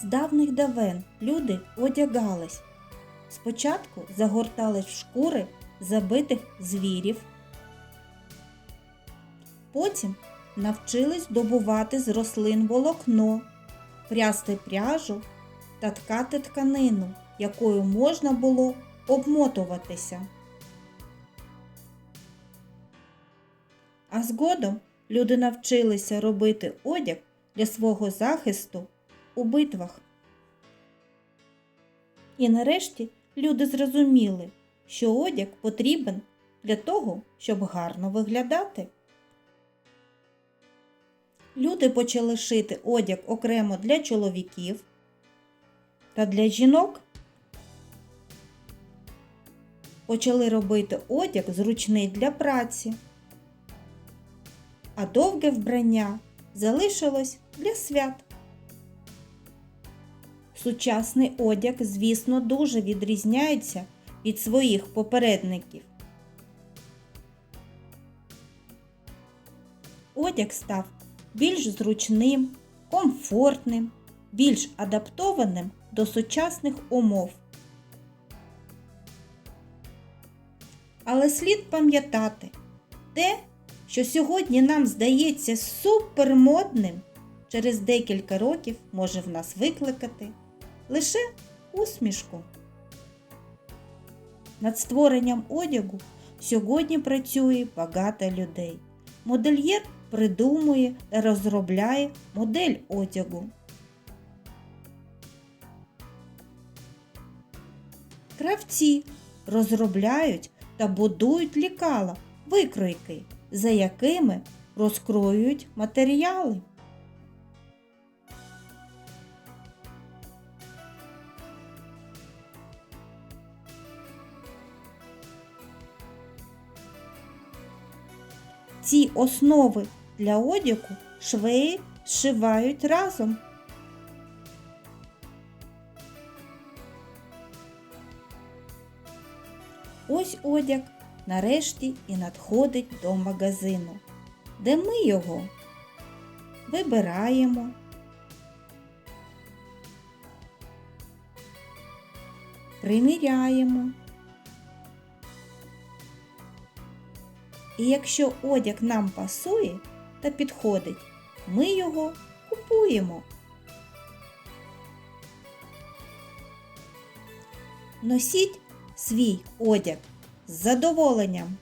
З давних давен люди одягались. Спочатку загортались в шкури забитих звірів. Потім навчились добувати з рослин волокно, прясти пряжу та ткати тканину, якою можна було обмотуватися. А згодом люди навчилися робити одяг для свого захисту у битвах. І нарешті люди зрозуміли, що одяг потрібен для того, щоб гарно виглядати. Люди почали шити одяг окремо для чоловіків та для жінок. Почали робити одяг зручний для праці, а довге вбрання залишилось для свят. Сучасний одяг, звісно, дуже відрізняється від своїх попередників. Одяг став більш зручним, комфортним, більш адаптованим до сучасних умов. Але слід пам'ятати те, що сьогодні нам здається супермодним, через декілька років може в нас викликати лише усмішку. Над створенням одягу сьогодні працює багато людей. Модельєр придумує та розробляє модель одягу. Кравці розробляють та будують лікала, викройки, за якими розкроюють матеріали. Ці основи для одягу швеї зшивають разом. Ось одяг нарешті і надходить до магазину, де ми його вибираємо. Приміряємо. І якщо одяг нам пасує та підходить, ми його купуємо. Носіть свій одяг з задоволенням.